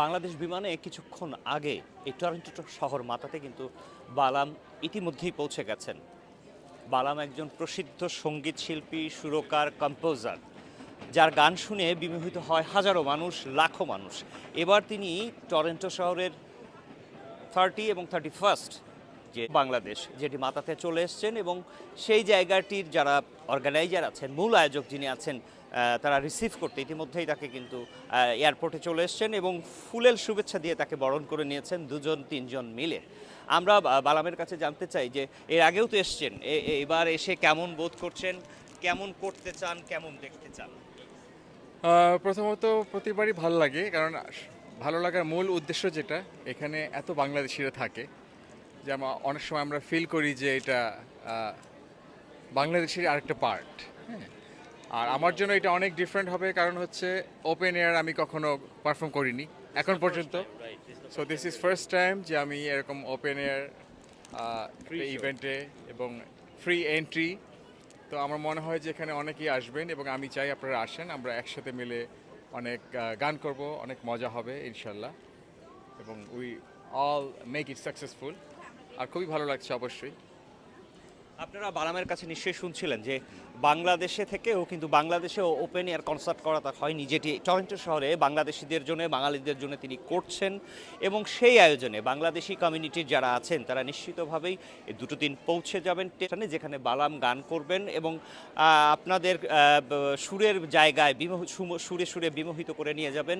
বাংলাদেশ বিমানে কিছুক্ষণ আগে এই টরন্টো শহর মাথাতে কিন্তু বালাম ইতিমধ্যেই পৌঁছে গেছেন। বালাম একজন প্রসিদ্ধ সংগীত শিল্পী, সুরকার, কম্পোজার, যার গান শুনে বিমোহিত হয় হাজারো মানুষ, লাখো মানুষ। এবার তিনি টরেন্টো শহরের থার্টি এবং থার্টি ফার্স্ট যে বাংলাদেশ, যেটি মাথাতে চলে এসছেন এবং সেই জায়গাটির যারা অর্গানাইজার আছেন, মূল আয়োজক যিনি আছেন তারা রিসিভ করতে ইতিমধ্যেই তাকে কিন্তু এয়ারপোর্টে চলে এসছেন এবং ফুলেল শুভেচ্ছা দিয়ে তাকে বরণ করে নিয়েছেন দুজন, তিনজন মিলে। আমরা বালামের কাছে জানতে চাই যে এর আগেও তো এসছেন এবার এসে কেমন বোধ করছেন, কেমন করতে চান, কেমন দেখতে চান? প্রথমত প্রতিবারই ভালো লাগে, কারণ ভালো লাগার মূল উদ্দেশ্য যেটা, এখানে এত বাংলাদেশিরা থাকে। যে অনেক সময় আমরা ফিল করি যে এটা বাংলাদেশের আরেকটা পার্ট হ্যাঁ? আর আমার জন্য এটা অনেক ডিফারেন্ট হবে কারণ হচ্ছে ওপেন এয়ার আমি কখনো পারফর্ম করিনি এখন পর্যন্ত। So this is first time যে আমি এরকম ওপেন এয়ার ইভেন্টে এবং ফ্রি এন্ট্রি তো আমার মনে হয় যে এখানে অনেকেই আসবেন এবং আমি চাই আপনারা আসেন আমরা একসাথে মিলে অনেক গান করব অনেক মজা হবে ইনশাল্লাহ। এবং we all make it successful আর খুবই ভালো লাগছে অবশ্যই। আপনারা বালামের কাছে নিশ্চয়ই শুনছিলেন যে বাংলাদেশে থেকেও কিন্তু বাংলাদেশেও ওপেন এয়ার কনসার্ট করা তা হয়নি, যেটি টরন্টো শহরে বাংলাদেশিদের জন্য, বাঙালিদের জন্য তিনি করছেন এবং সেই আয়োজনে বাংলাদেশি কমিউনিটির যারা আছেন, তারা নিশ্চিতভাবেই দুটো দিন পৌঁছে যাবেন স্টেশনে, যেখানে বালাম গান করবেন এবং আপনাদের সুরের জায়গায় সুরে সুরে বিমোহিত করে নিয়ে যাবেন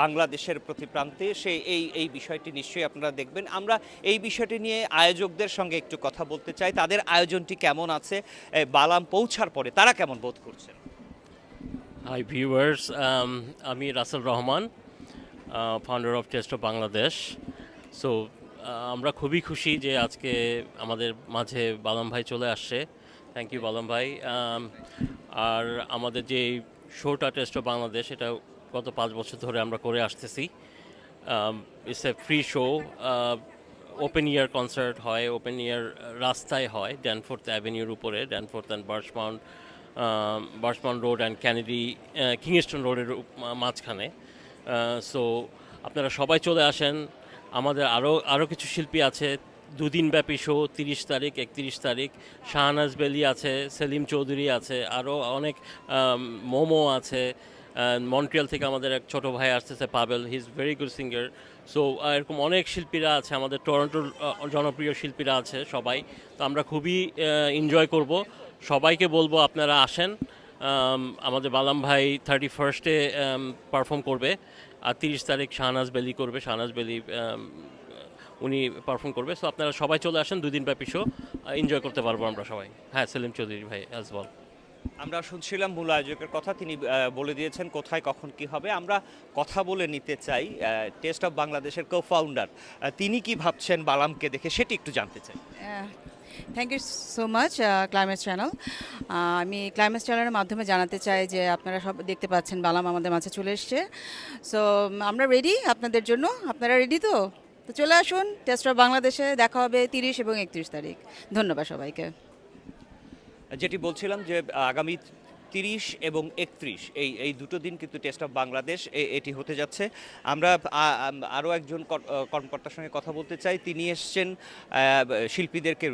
বাংলাদেশের প্রতি প্রান্তে সেই এই এই বিষয়টি নিশ্চয়ই আপনারা দেখবেন। আমরা এই বিষয়টি নিয়ে আয়োজকদের সঙ্গে একটু কথা বলতে চাই। তাদের আয়োজনটি কেমন আছে বালাম পৌঁছার পরে তারা কেমন বোধ করছেন? হাই ভিউয়ার্স আমি Russel Rahman founder of taste of Bangladesh so আমরা খুবই খুশি যে আজকে আমাদের মাঝে বালাম ভাই চলে আসছে। থ্যাংক ইউ বালাম ভাই। Um, আর আমাদের যে শোটা টেস্ট অফ বাংলাদেশ এটা গত পাঁচ বছর ধরে আমরা করে আসতেছি। It's a free show open air concert হয় ওপেন ইয়ার রাস্তায় হয় ড্যানফোর্থ অ্যাভিনিউর উপরে Danforth and Birchmount Birchmount road and Kennedy Kingston রোডের মাঝখানে। সো আপনারা সবাই চলে আসেন। আমাদের আরও আরও কিছু শিল্পী আছে। দুদিন ব্যাপী শো তিরিশ তারিখ, একত্রিশ তারিখ। শাহনাজ বেলি আছে, সেলিম চৌধুরী আছে আরও অনেক মোমো আছে। মন্ট্রিয়াল থেকে আমাদের এক ছোট ভাই আসতেছে Pabel he is very good singer so এরকম অনেক শিল্পীরা আছে, আমাদের টরন্টোর জনপ্রিয় শিল্পীরা আছে সবাই। তো আমরা খুবই এনজয় করব। সবাইকে বলব আপনারা আসেন। আমাদের বালাম ভাই থার্টি ফার্স্টে পারফর্ম করবে। আর তিরিশ তারিখ শাহনাজ বেলি করবে। শাহনাজ বেলি উনি পারফর্ম করবে। সো আপনারা সবাই চলে আসেন, দুদিন ব্যাপী শো এনজয় করতে পারব আমরা সবাই। হ্যাঁ সেলিম চৌধুরী ভাই অ্যাজ বল আমরা শুনছিলাম মূল আয়োজকের কথা, তিনি বলে দিয়েছেন কোথায়, কখন, কি হবে। আমরা কথা বলে নিতে চাই টেস্ট অফ বাংলাদেশের কো ফাউন্ডার তিনি কি ভাবছেন বালামকে দেখে, সেটি একটু জানতে চাই। Thank you so much climate channel আমি ক্লাইমেট চ্যানেলের মাধ্যমে জানাতে চাই যে আপনারা সব দেখতে পাচ্ছেন, বালাম আমাদের মাঝে চলে এসছে। সো আমরা রেডি আপনাদের জন্য? আপনারা রেডি তো? তো চলে আসুন টেস্ট অফ বাংলাদেশে দেখা হবে তিরিশ এবং একত্রিশ তারিখ। ধন্যবাদ সবাইকে। যেটি বলছিলাম যে আগামী তিরিশ এবং একত্রিশ, এই এই দুটো দিন কিন্তু টেস্ট অফ বাংলাদেশ এটি হতে যাচ্ছে। আমরা আরও একজন কর- কর্মকর্তার সঙ্গে কথা বলতে চাই। তিনি এসছেন শিল্পীদেরকে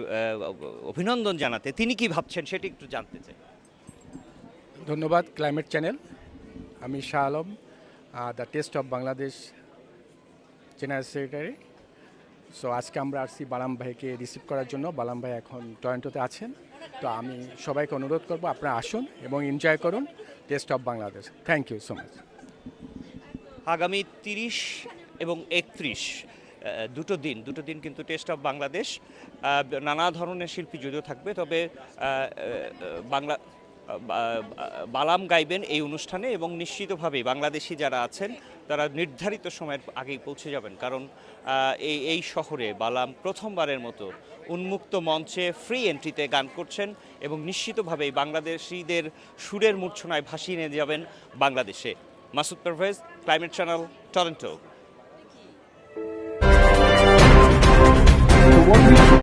অভিনন্দন জানাতে। তিনি কি ভাবছেন সেটি একটু জানতে চাই। ধন্যবাদ ক্লাইমেট চ্যানেল আমি Shah Alam the taste of Bangladesh general secretary so আজকে আমরা আসছি বালাম ভাইকে রিসিভ করার জন্য, বালাম ভাই এখন টরন্টোতে আছেন। তো আমি সবাইকে অনুরোধ করব, আপনারা আসুন এবং এনজয় করুন taste of Bangladesh thank you so much আগামী তিরিশ এবং একত্রিশ দুটো দিন দুটো দিন কিন্তু টেস্ট অফ বাংলাদেশ নানা ধরনের শিল্পী যদিও থাকবে, তবে বাংলা বালাম গাইবেন এই অনুষ্ঠানে এবং নিশ্চিতভাবেই বাংলাদেশি যারা আছেন, তারা নির্ধারিত সময়ের আগেই পৌঁছে যাবেন। কারণ এই এই শহরে বালাম প্রথমবারের মতো উন্মুক্ত মঞ্চে ফ্রি এন্ট্রিতে গান করছেন এবং নিশ্চিতভাবেই বাংলাদেশিদের সুরের মূর্ছনায় ভাসিয়ে নিয়ে যাবেন বাংলাদেশে। Masud Parvez climate channel Toronto